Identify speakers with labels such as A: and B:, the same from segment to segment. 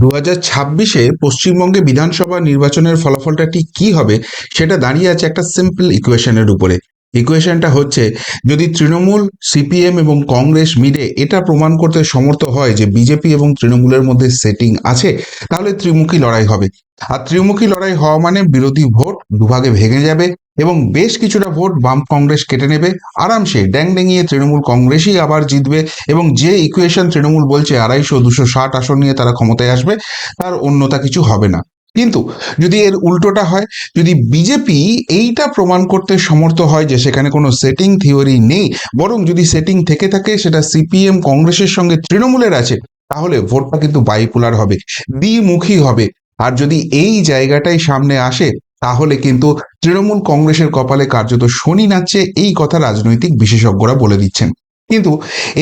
A: দু হাজার ছাব্বিশে পশ্চিমবঙ্গে বিধানসভা নির্বাচনের ফলাফলটা ঠিক কি হবে, সেটা দাঁড়িয়ে আছে একটা সিম্পল ইকুয়েশনের উপরে। ইকুয়েশনটা হচ্ছে, যদি তৃণমূল সিপিএম এবং কংগ্রেস মিলে এটা প্রমাণ করতে সমর্থ হয় যে বিজেপি এবং তৃণমূলের মধ্যে সেটিং আছে, তাহলে ত্রিমুখী লড়াই হবে। আর ত্রিমুখী লড়াই হওয়া মানে বিরোধী ভোট দুভাগে ভেঙে যাবে এবং বেশ কিছুটা ভোট বাম কংগ্রেস কেটে নেবে। আরামসে ড্যাং ডেঙিয়ে তৃণমূল কংগ্রেসই আবার জিতবে এবং যে ইকুয়েশন তৃণমূল বলছে আড়াইশো দুশো ষাট আসন নিয়ে তারা ক্ষমতায় আসবে, তার অন্যতা কিছু হবে না। কিন্তু যদি এর উল্টোটা হয়, যদি বিজেপি এইটা প্রমাণ করতে সমর্থ হয় যে সেখানে কোনো সেটিং থিওরি নেই, বরং যদি সেটিং থেকে থাকে, সেটা সিপিএম কংগ্রেসের সঙ্গে তৃণমূলের আছে, তাহলে ভোটটা কিন্তু বাইপোলার হবে, দ্বিমুখী হবে। আর যদি এই জায়গাটাই সামনে আসে, তাহলে কিন্তু তৃণমূল কংগ্রেসের কপালে কার্যত শনি নাচছে, এই কথা রাজনৈতিক বিশেষজ্ঞরা বলে দিচ্ছেন। কিন্তু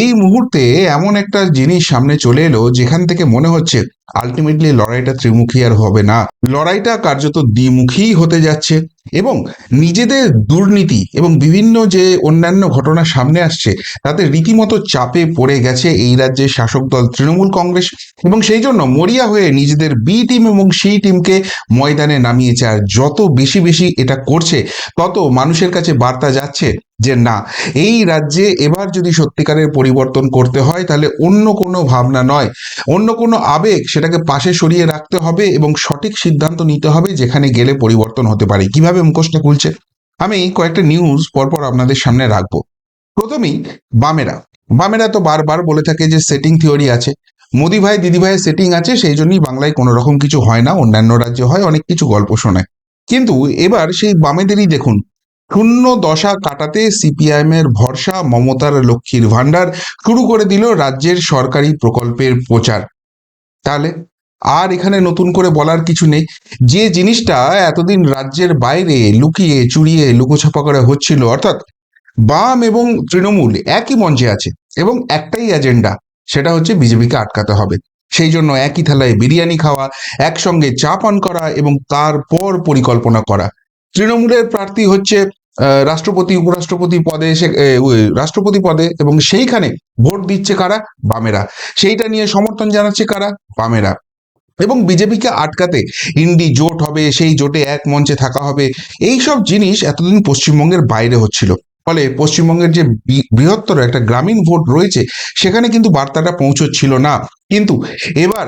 A: এই মুহূর্তে এমন একটা জিনিস সামনে চলে এলো যেখান থেকে মনে হচ্ছে আলটিমেটলি লড়াইটা ত্রিমুখী আর হবে না। লড়াইটা কার্যত দ্বিমুখী হতে যাচ্ছে এবং নিজেদের দুর্নীতি এবং বিভিন্ন যে অন্যান্য ঘটনা সামনে আসছে, তাতে রীতিমতো চাপে পড়ে গেছে এই রাজ্যের শাসক দল তৃণমূল কংগ্রেস এবং সেই জন্য মরিয়া হয়ে নিজেদের বি টিম এবং সি টিমকে ময়দানে নামিয়েছে। আর যত বেশি বেশি এটা করছে, তত মানুষের কাছে বার্তা যাচ্ছে যে না, এই রাজ্যে এবার যদি সত্যিকারের পরিবর্তন করতে হয়, তাহলে অন্য কোনো ভাবনা নয়। অন্য কোনো আবেগ সেটাকে পাশে সরিয়ে রাখতে হবে এবং সঠিক সিদ্ধান্ত নিতে হবে যেখানে গেলে পরিবর্তন হতে পারে। কীভাবে মুখোশটা খুলছে? আমি কয়েকটা নিউজ পরপর আপনাদের সামনে রাখব। প্রথমেই বামেরা। বামেরা তো বারবার বলে থাকে যে সেটিং থিওরি আছে। মোদি ভাই, দিদি ভাইয়ের সেটিং আছে, সেই জন্যই বাংলায় কোনো রকম কিছু হয় না, অন্যান্য রাজ্যে হয়, অনেক কিছু গল্প শোনায়। কিন্তু এবার সেই বামেদেরই দেখুন শূন্য দশা কাটাতে সিপিআইএম এর ভরসা মমতার লক্ষ্মীর ভাণ্ডার শুরু করে দিল রাজ্যের সরকারি প্রকল্পের প্রচার। তাহলে আর এখানে নতুন করে বলার কিছু নেই। যে জিনিসটা এতদিন রাজ্যের বাইরে লুকিয়ে চুরিয়ে লুকোছাপা করে হচ্ছিল, অর্থাৎ বাম এবং তৃণমূল একই মঞ্চে আছে এবং একটাই এজেন্ডা সেটা হচ্ছে বিজেপিকে আটকাতে হবে। সেই জন্য একই থালায় বিরিয়ানি খাওয়া, একসঙ্গে চা পান করা এবং তারপর পরিকল্পনা করা। তৃণমূলের প্রার্থী হচ্ছে রাষ্ট্রপতি, উপরাষ্ট্রপতি পদে এসে রাষ্ট্রপতি পদে এবং সেইখানে ভোট দিচ্ছে কারা? বামেরা। সেইটা নিয়ে সমর্থন জানাচ্ছে কারা? বামেরা। এবং বিজেপিকে আটকাতে ইন্ডি জোট হবে, সেই জোটে এক মঞ্চে থাকা হবে এই সব জিনিস এতদিন পশ্চিমবঙ্গের বাইরে হচ্ছিল। ফলে পশ্চিমবঙ্গের যে বৃহত্তর একটা গ্রামীণ ভোট রয়েছে, সেখানে কিন্তু বার্তাটা পৌঁছচ্ছিল না। কিন্তু এবার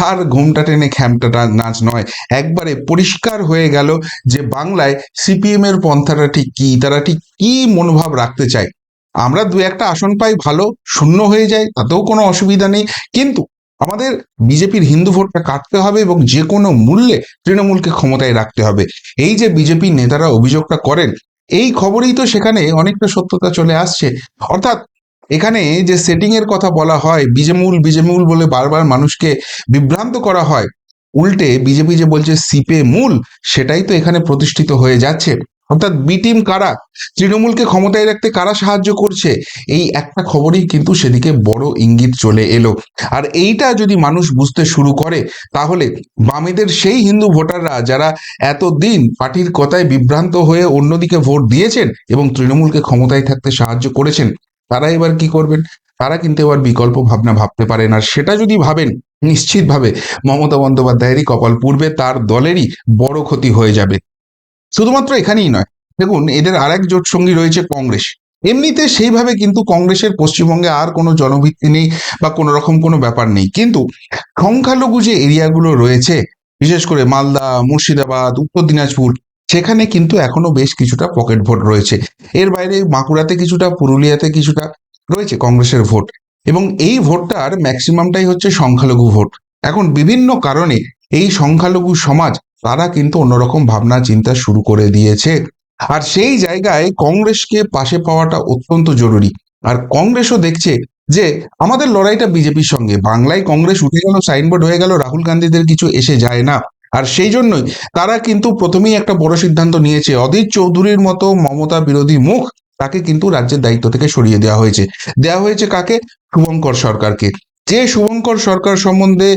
A: আর ঘুমটা টেনে খ্যামটা নাচ নয়। একবারে পরিষ্কার হয়ে গেল যে বাংলায় সিপিএম এর পন্থাটা ঠিক কি, তারা ঠিক কি মনোভাব রাখতে চায়। আমরা দু একটা আসন পাই ভালো, শূন্য হয়ে যায়, তাতেও কোনো অসুবিধা নেই। কিন্তু আমাদের বিজেপির হিন্দু ভোটটা কাটতে হবে এবং যে কোনো মূল্যে তৃণমূলকে ক্ষমতায় রাখতে হবে। এই যে বিজেপি নেতারা অভিযোগটা করেন, এই খবরেই তো সেখানে অনেকটা সত্যতা চলে আসছে। অর্থাৎ এখানে যে সেটিং এর কথা বলা হয়, বিজেমূল বিজেমূল বলে বারবার মানুষকে বিভ্রান্ত করা হয়। উল্টে বিজেপি যে বলছে, সিপে মূল সেটাই তো এখানে প্রতিষ্ঠিত হয়ে যাচ্ছে। অর্থাৎ বি টিম কারা? তৃণমূলকে ক্ষমতায় রাখতে কারা সাহায্য করছে? এই একটা খবরই কিন্তু সেদিকে বড় ইঙ্গিত চলে এলো। আর এইটা যদি মানুষ বুঝতে শুরু করে, তাহলে বামেদের সেই হিন্দু ভোটাররা যারা এতদিন পার্টির কথায় বিভ্রান্ত হয়ে অন্যদিকে ভোট দিয়েছেন এবং তৃণমূলকে ক্ষমতায় থাকতে সাহায্য করেছেন তারা এবার কি করবেন? তারা কিন্তু এবার বিকল্প ভাবনা ভাবতে পারেন। আর সেটা যদি ভাবেন, নিশ্চিতভাবে মমতা বন্দ্যোপাধ্যায়েরই কপাল পূর্বে তার দলেরই বড় ক্ষতি হয়ে যাবে। শুধুমাত্র এখানেই নয়, দেখুন, এদের আরেক জোট সঙ্গী রয়েছে কংগ্রেস। এমনিতে সেইভাবে কিন্তু কংগ্রেসের পশ্চিমবঙ্গে আর কোনো জনভিত্তি নেই বা কোনো রকম কোনো ব্যাপার নেই। কিন্তু সংখ্যালঘু যে এরিয়াগুলো রয়েছে, বিশেষ করে মালদা, মুর্শিদাবাদ, উত্তর দিনাজপুর সেখানে কিন্তু এখনও বেশ কিছুটা পকেট ভোট রয়েছে। এর বাইরে বাঁকুড়াতে কিছুটা, পুরুলিয়াতে কিছুটা রয়েছে কংগ্রেসের ভোট। এবং এই ভোটটার ম্যাক্সিমামটাই হচ্ছে সংখ্যালঘু ভোট। এখন বিভিন্ন কারণে এই সংখ্যালঘু সমাজ, তারা কিন্তু অন্যরকম ভাবনা, চিন্তা শুরু করে দিয়েছে। আর সেই জায়গায় কংগ্রেসকে পাশে পাওয়াটা অত্যন্ত জরুরি। আর কংগ্রেসও দেখছে যে, আমাদের লড়াইটা বিজেপির সঙ্গে। বাংলায় কংগ্রেস উঠে গেল, সাইনবোর্ড হয়ে গেল, রাহুল গান্ধীদের কিছু এসে যায় না। আর সেই জন্যই তারা কিন্তু প্রথমেই একটা বড় সিদ্ধান্ত নিয়েছে। অধীর চৌধুরীর মতো মমতা বিরোধী মুখ তাকে কিন্তু রাজ্যের দায়িত্ব থেকে সরিয়ে দেওয়া হয়েছে। দেওয়া হয়েছে কাকে? শুভঙ্কর সরকারকে। যে শুভঙ্কর সরকার সম্বন্ধে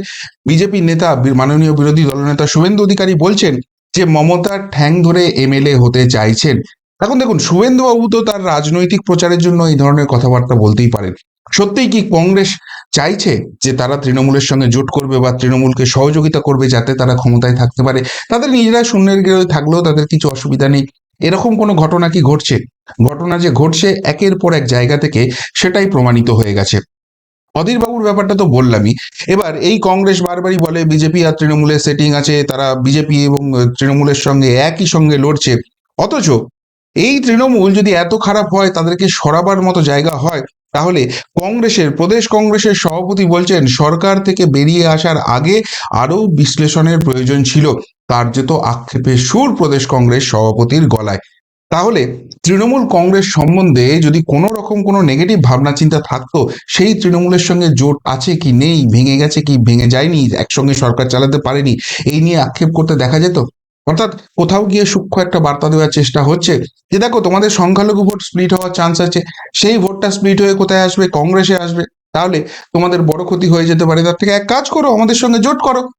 A: বিজেপি নেতা মাননীয় বিরোধী দলনেতা শুভেন্দু অধিকারী বলছেন যে মমতার ঠ্যাং ধরে এমএলএ হতে চাইছেন। এখন দেখুন শুভেন্দু বাবু তো তার রাজনৈতিক প্রচারের জন্য এই ধরনের কথাবার্তা বলতেই পারেন। সত্যিই কি কংগ্রেস চাইছে যে তারা তৃণমূলের সঙ্গে জোট করবে বা তৃণমূলকে সহযোগিতা করবে যাতে তারা ক্ষমতায় থাকতে পারে? তাদের নিজেরা শূন্যের গৃহে থাকলেও তাদের কিছু অসুবিধা নেই। এরকম কোনো ঘটনা কি ঘটছে? ঘটনা যে ঘটছে একের পর এক জায়গা থেকে সেটাই প্রমাণিত হয়ে গেছে। অধীর বাবুর ব্যাপারটা তো বললামই। এবার এই কংগ্রেস বারবারই বলে, বিজেপি আর তৃণমূলের সেটিং আছে, তারা বিজেপি এবং তৃণমূলের সঙ্গে একই সঙ্গে লড়ছে। অথচ এই তৃণমূল যদি এত খারাপ হয়, তাদেরকে সরাবার মতো জায়গা হয় তাহলে কংগ্রেসের, প্রদেশ কংগ্রেসের সভাপতি বলছেন, সরকার থেকে বেরিয়ে আসার আগে আরও বিশ্লেষণের প্রয়োজন ছিল। তার যে তো আক্ষেপের সুর প্রদেশ কংগ্রেস সভাপতির গলায়। তাহলে তৃণমূল কংগ্রেস সম্বন্ধে যদি কোনো রকম কোনো নেগেটিভ ভাবনা চিন্তা থাকতো, সেই তৃণমূলের সঙ্গে জোট আছে কি নেই, ভেঙে গেছে কি, ভেঙে যায়নি, একসঙ্গে সরকার চালাতে পারেনি, এই নিয়ে আক্ষেপ করতে দেখা যেত? অর্থাৎ কোথাও গিয়ে সূক্ষ্ম একটা বার্তা দেওয়ার চেষ্টা হচ্ছে যে দেখো, তোমাদের সংখ্যালঘু ভোট স্প্লিট হওয়ার চান্স আছে, সেই ভোটটা স্প্লিট হয়ে কোথায় আসবে? কংগ্রেসে আসবে। তাহলে তোমাদের বড় ক্ষতি হয়ে যেতে পারে। তার থেকে এক কাজ করো, আমাদের সঙ্গে জোট করো।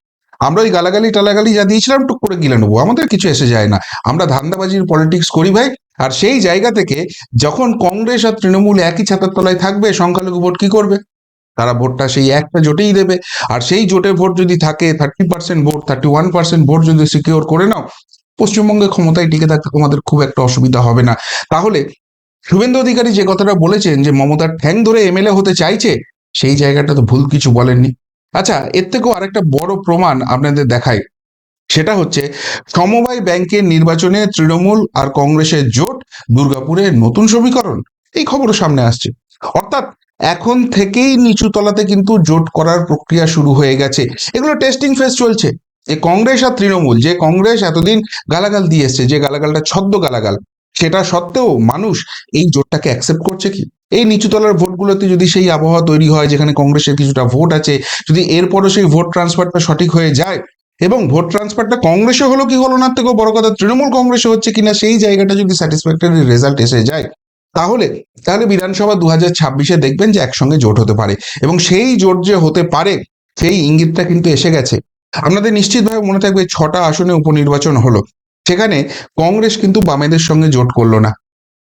A: আমরা ওই গালাগালি টালাগালি যা দিয়েছিলাম, টুক করে গিলে নেব। আমাদের কিছু এসে যায় না। আমরা ধান্দাবাজির পলিটিক্স করি ভাই। আর সেই জায়গা থেকে যখন কংগ্রেস আর তৃণমূল একই ছাতার তলায় থাকবে, সংখ্যালঘু ভোট কি করবে? তারা ভোটটা সেই একটা জোটেই দেবে। আর সেই জোটের ভোট যদি থাকে thirty percent vote thirty one percent vote যদি সিকিওর করে নাও, পশ্চিমবঙ্গে ক্ষমতায় টিকে থাকতে তোমাদের খুব একটা অসুবিধা হবে না। তাহলে শুভেন্দু অধিকারী যে কথাটা বলেছেন যে মমতার ঠ্যাং ধরে এমএলএ হতে চাইছে, সেই জায়গাটা তো ভুল কিছু বলেননি। আচ্ছা এর থেকেও আরেকটা বড় প্রমাণ আপনাদের দেখায় সেটা হচ্ছে, সমবায় ব্যাংকের নির্বাচনে তৃণমূল আর কংগ্রেসের জোট দুর্গাপুরে নতুন সমীকরণ। এই খবরও সামনে আসছে। অর্থাৎ এখন থেকেই নিচু তলাতে কিন্তু জোট করার প্রক্রিয়া শুরু হয়ে গেছে। এগুলো টেস্টিং ফেজ চলছে। যে কংগ্রেস আর তৃণমূল, যে কংগ্রেস এতদিন গালাগাল দিয়ে এসছে, যে গালাগালটা ছদ্ম গালাগাল, সেটা সত্ত্বেও মানুষ এই জোটটাকে অ্যাকসেপ্ট করছে কি? এই নিচুতলার ভোটগুলোতে যদি সেই আবহাওয়া তৈরি হয়, যেখানে কংগ্রেসের কিছুটা ভোট আছে, যদি এরপরও সেই ভোট ট্রান্সফারটা সঠিক হয়ে যায়, এবং ভোট ট্রান্সফারটা কংগ্রেসে হলো কি হলো না থেকেও বড় কথা, তৃণমূল কংগ্রেসে হচ্ছে কিনা, সেই জায়গাটা যদি স্যাটিসফ্যাক্টরি রেজাল্ট এসে যায় তাহলে তাহলে বিধানসভা দু হাজার ছাব্বিশে দেখবেন যে একসঙ্গে জোট হতে পারে এবং সেই জোট যে হতে পারে, সেই ইঙ্গিতটা কিন্তু এসে গেছে। আপনাদের নিশ্চিতভাবে মনে থাকবে ছটা আসনে উপনির্বাচন হলো। সেখানে কংগ্রেস কিন্তু বামেদের সঙ্গে জোট করল না।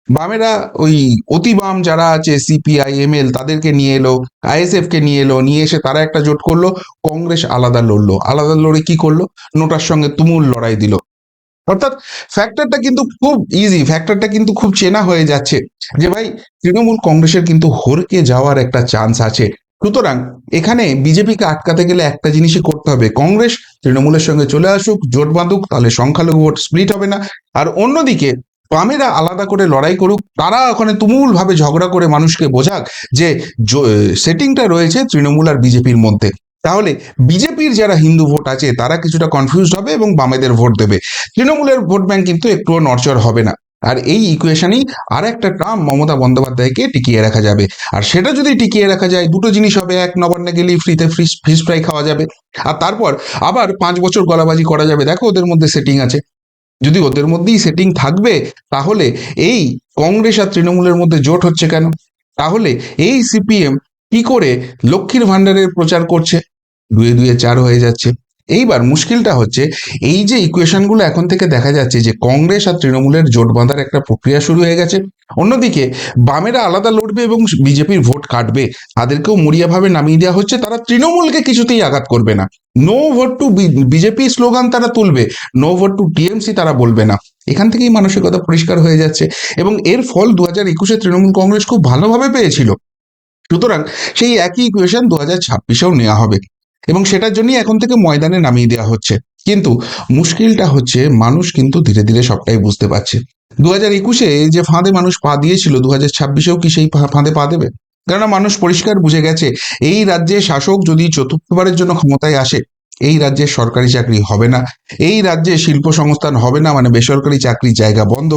A: বামেরা ওই অতি বাম যারা আছে, সিপিআই, এম এল, তাদেরকে নিয়ে এলো আইএসএফ কে নিয়ে এলো, নিয়ে এসে তারা একটা জোট করল, কংগ্রেস আলাদা লড়লো। আলাদা লড়ে কি করল? নোটার সঙ্গে তুমুল লড়াই দিল। অর্থাৎ ফ্যাক্টরটা কিন্তু খুব ইজি ফ্যাক্টরটা কিন্তু খুব চেনা হয়ে যাচ্ছে যে ভাই তৃণমূল কংগ্রেসের কিন্তু হরকে যাওয়ার একটা চান্স আছে। সুতরাং এখানে বিজেপিকে আটকাতে গেলে একটা জিনিসই করতে হবে, কংগ্রেস তৃণমূলের সঙ্গে চলে আসুক, জোট বাঁধুক, তাহলে সংখ্যালঘু ভোট স্প্লিট হবে না। আর অন্যদিকে বামেরা আলাদা করে লড়াই করুক, তারা ওখানে তুমুল ভাবে ঝগড়া করে মানুষকে বোঝাক যে সেটিংটা রয়েছে তৃণমূল আর বিজেপির মধ্যে। তাহলে বিজেপির যারা হিন্দু ভোট আছে, তারা কিছুটা কনফিউজড হবে এবং বামেদের ভোট দেবে। তৃণমূলের ভোট ব্যাংক কিন্তু একটুও নড়চড় হবে না। আর এই ইকুয়েশনেই আর একটা ট্রাম মমতা বন্দ্যোপাধ্যায়কে টিকিয়ে রাখা যাবে। আর সেটা যদি টিকিয়ে রাখা যায়, দুটো জিনিস হবে। এক, নবান্নে গেলেই ফ্রিতে ফিশ ফিশ ফ্রাই খাওয়া যাবে। আর তারপর আবার পাঁচ বছর গলাবাজি করা যাবে। দেখো ওদের মধ্যে সেটিং আছে। যদি ওদের মধ্যেই সেটিং থাকবে, তাহলে এই কংগ্রেস আর তৃণমূলের মধ্যে জোট হচ্ছে কেন? তাহলে এই সিপিএম কি করে লক্ষ্মীর ভাণ্ডারের প্রচার করছে? দুয়ে দুয়ে চার হয়ে যাচ্ছে। এইবার মুশকিলটা হচ্ছে, এই যে ইকুয়েশনগুলো এখন থেকে দেখা যাচ্ছে যে কংগ্রেস আর তৃণমূলের জোট বাঁধার একটা প্রক্রিয়া শুরু হয়ে গেছে, অন্যদিকে বামেরা আলাদা লড়বে এবং বিজেপির ভোট কাটবে, তাদেরকেও মরিয়াভাবে নামিয়ে দেওয়া হচ্ছে, তারা তৃণমূলকে কিছুতেই আঘাত করবে না। No vote to BJP slogan তারা তুলবে নো ভোট টু টিএমসি তারা বলবে না। এখান থেকেই মানসিকতা পরিষ্কার হয়ে যাচ্ছে এবং এর ফল দু হাজার একুশে তৃণমূল কংগ্রেস খুব ভালোভাবে পেয়েছিল। সুতরাং সেই একই ইকুয়েশন দু হাজার ছাব্বিশেও নেওয়া হবে। এবং সেটার জন্যই এখন থেকে ময়দানে নামিয়ে দেওয়া হচ্ছে। কিন্তু মুশকিলটা হচ্ছে মানুষ কিন্তু ধীরে ধীরে সবটাই বুঝতে পারছে। দু হাজার একুশে যে ফাঁদে মানুষ পা দিয়েছিল দু হাজার ছাব্বিশেও কি সেই ফাঁদে পা দেবে? কেননা মানুষ পরিষ্কার বুঝে গেছে, এই রাজ্যে শাসক যদি চতুর্থবারের জন্য ক্ষমতায় আসে এই রাজ্যে সরকারি চাকরি হবে না, এই রাজ্যে শিল্প সংস্থান হবে না মানে বেসরকারি চাকরির জায়গা বন্ধ।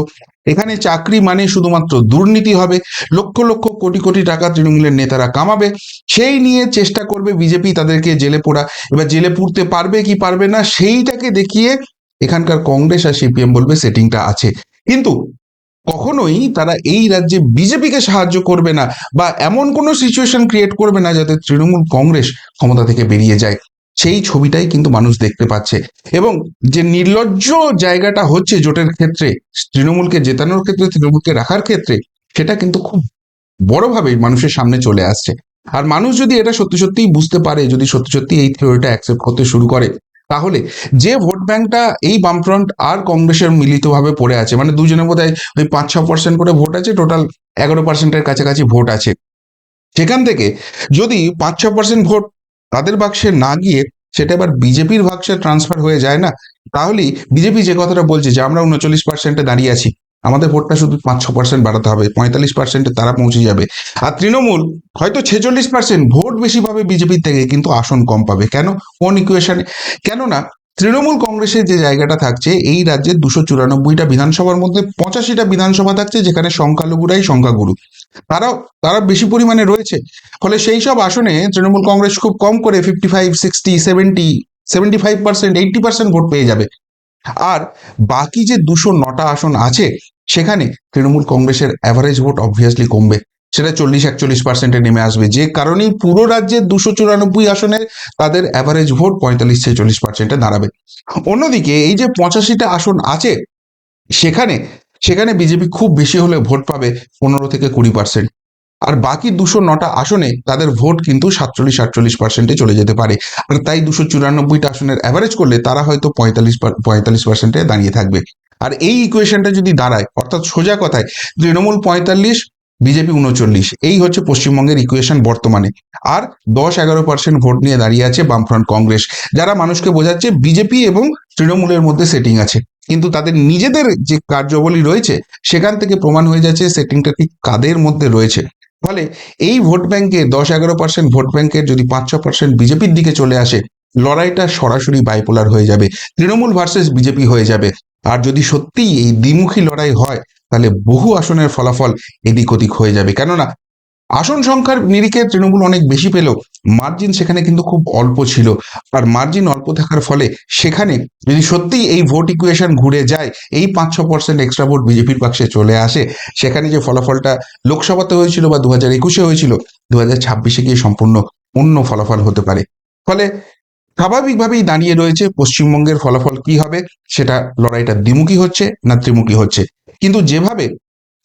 A: এখানে চাকরি মানে শুধুমাত্র দুর্নীতি হবে, লক্ষ লক্ষ কোটি কোটি টাকা তৃণমূলের নেতারা কামাবে, সেই নিয়ে চেষ্টা করবে বিজেপি তাদেরকে জেলে পোড়া। এবার জেলে পুড়তে পারবে কি পারবে না সেইটাকে দেখিয়ে এখানকার কংগ্রেস আর সিপিএম বলবে সেটিংটা আছে। কিন্তু কখনোই তারা এই রাজ্যে বিজেপিকে সাহায্য করবে না বা এমন কোনো সিচুয়েশন ক্রিয়েট করবে না যাতে তৃণমূল কংগ্রেস ক্ষমতা থেকে বেরিয়ে যায়। সেই ছবিটাই কিন্তু মানুষ দেখতে পাচ্ছে। এবং যে নির্লজ্জ জায়গাটা হচ্ছে জোটের ক্ষেত্রে, তৃণমূলকে জেতানোর ক্ষেত্রে, তৃণমূলকে রাখার ক্ষেত্রে, সেটা কিন্তু খুব বড়ভাবে মানুষের সামনে চলে আসছে। আর মানুষ যদি এটা সত্যি সত্যিই বুঝতে পারে, যদি সত্যি সত্যি এই থিওরিটা অ্যাকসেপ্ট করতে শুরু করে, তাহলে যে ভোট ব্যাংকটা এই বামফ্রন্ট আর কংগ্রেসের মিলিতভাবে পড়ে আছে মানে দুজনের বোধহয় ওই পাঁচ ছ পার্সেন্ট করে ভোট আছে টোটাল এগারো পার্সেন্টের কাছাকাছি ভোট আছে। সেখান থেকে যদি পাঁচ ছ পার্সেন্ট ভোট তাদের বাক্সে না গিয়ে সেটা এবার বিজেপির বাক্সে ট্রান্সফার হয়ে যায় না? তাহলেই বিজেপি যে কথাটা বলছে যে, আমরা উনচল্লিশ পার্সেন্টে দাঁড়িয়ে আছি, আমাদের ভোটটা শুধু পাঁচ ছ পার্সেন্ট বাড়াতে হবে, পঁয়তাল্লিশ পার্সেন্টে তারা পৌঁছে যাবে। আর তৃণমূল, হয়তো ছেচল্লিশ পার্সেন্ট ভোট বেশি পাবে বিজেপির থেকে, কিন্তু আসন কম পাবে। কেন? কোন ইকুয়েশনে কেননা তৃণমূল কংগ্রেসের যে জায়গাটা থাকছে, এই রাজ্যের দুশো চুরানব্বইটা বিধানসভার মধ্যে পঁচাশিটা বিধানসভা থাকছে, যেখানে সংখ্যালঘুরাই সংখ্যাগুরু। তারাও তারা বেশি পরিমাণে রয়েছে। ফলে সেই সব আসনে তৃণমূল কংগ্রেস খুব কম করে fifty five sixty seventy seventy five percent eighty percent vote পেয়ে যাবে। আর বাকি যে দুশো নটা আসন আছে, সেখানে তৃণমূল কংগ্রেসের অ্যাভারেজ ভোট অবভিয়াসলি কমবে। সেটা চল্লিশ, একচল্লিশ পার্সেন্টে নেমে আসবে। যে কারণেই পুরো রাজ্যের দুশো চুরানব্বই আসনে তাদের অ্যাভারেজ ভোট পঁয়তাল্লিশ ছেচল্লিশ পার্সেন্টে দাঁড়াবে। অন্যদিকে এই যে পঁচাশিটা আসন আছে, সেখানে সেখানে বিজেপি খুব বেশি হলে ভোট পাবে পনেরো থেকে কুড়ি পার্সেন্ট আর বাকি দুশো নটা আসনে তাদের ভোট কিন্তু সাতচল্লিশ, আটচল্লিশ পার্সেন্টে চলে যেতে পারে। আর তাই দুশো চুরানব্বইটা আসনের অ্যাভারেজ করলে তারা হয়তো পঁয়তাল্লিশ পঁয়তাল্লিশ পার্সেন্টে দাঁড়িয়ে থাকবে। আর এই ইকুয়েশনটা যদি দাঁড়ায়, অর্থাৎ সোজা কথায় তৃণমূল পঁয়তাল্লিশ বিজেপি উনচল্লিশ। এই হচ্ছে পশ্চিমবঙ্গের ইকুয়েশন বর্তমানে। আর দশ এগারো পার্সেন্ট ভোট নিয়ে দাঁড়িয়ে আছে বামফ্রন্ট কংগ্রেস। যারা মানুষকে বোঝাচ্ছে বিজেপি এবং তৃণমূলের মধ্যে সেটিং আছে। কিন্তু তাদের নিজেদের যে কার্যবলী রয়েছে, সেখান থেকে প্রমাণ হয়ে যাচ্ছে সেটিংটা ঠিক কাদের মধ্যে রয়েছে। ফলে এই ভোট ব্যাংকে দশ এগারো পার্সেন্ট ভোট ব্যাংকের যদি পাঁচ ছ পার্সেন্ট বিজেপির দিকে চলে আসে, লড়াইটা সরাসরি বাইপোলার হয়ে যাবে। তৃণমূল ভার্সেস বিজেপি হয়ে যাবে। আর যদি সত্যিই এই দ্বিমুখী লড়াই হয় তাহলে বহু আসনের ফলাফল এদিক ওদিক হয়ে যাবে। কেননা, আসন সংখ্যার নিরিখে তৃণমূল অনেক বেশি পেল মার্জিন সেখানে কিন্তু খুব অল্প ছিল। আর মার্জিন অল্প থাকার ফলে সেখানে যদি সত্যিই এই ভোট ইকুয়েশন ঘুরে যায়, এই পাঁচ ছ পার্সেন্ট এক্সট্রা ভোট বিজেপির পক্ষে চলে আসে, সেখানে যে ফলাফলটা লোকসভাতে হয়েছিল বা দু হাজার একুশে হয়েছিল দু হাজার ছাব্বিশে গিয়ে সম্পূর্ণ অন্য ফলাফল হতে পারে। ফলে স্বাভাবিকভাবেই দাঁড়িয়ে রয়েছে পশ্চিমবঙ্গের ফলাফল কি হবে, সেটা লড়াইটা দ্বিমুখী হচ্ছে না ত্রিমুখী হচ্ছে। কিন্তু যেভাবে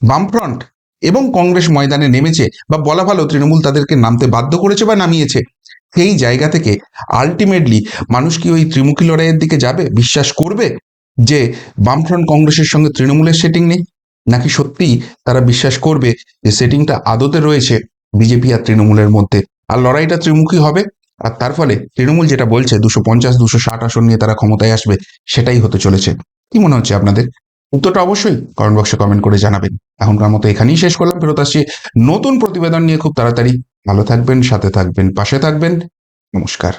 A: বামফ্রন্ট এবং কংগ্রেস ময়দানে নেমেছে বা বলা ভালো তৃণমূল তাদেরকে নামতে বাধ্য করেছে বা নামিয়েছে, সেই জায়গা থেকে আলটিমেটলি মানুষ কি ওই ত্রিমুখী লড়াইয়ের দিকে যাবে? বিশ্বাস করবে যে বামফ্রন্ট কংগ্রেসের সঙ্গে তৃণমূলের সেটিং নেই? নাকি সত্যিই তারা বিশ্বাস করবে যে সেটিংটা আদতে রয়েছে বিজেপি আর তৃণমূলের মধ্যে? আর লড়াইটা ত্রিমুখী হবে? আর তার ফলে তৃণমূল যেটা বলছে দুশো পঞ্চাশ, দুশো ষাট আসন নিয়ে তারা ক্ষমতায় আসবে, সেটাই হতে চলেছে। কি মনে হচ্ছে আপনাদের? উত্তরটা অবশ্যই কমেন্ট বক্সে কমেন্ট করে জানাবেন। এখনকার মতো এখানেই শেষ করলাম, ফেরত আসছি নতুন প্রতিবেদন নিয়ে খুব তাড়াতাড়ি। ভালো থাকবেন, সাথে থাকবেন, পাশে থাকবেন। নমস্কার।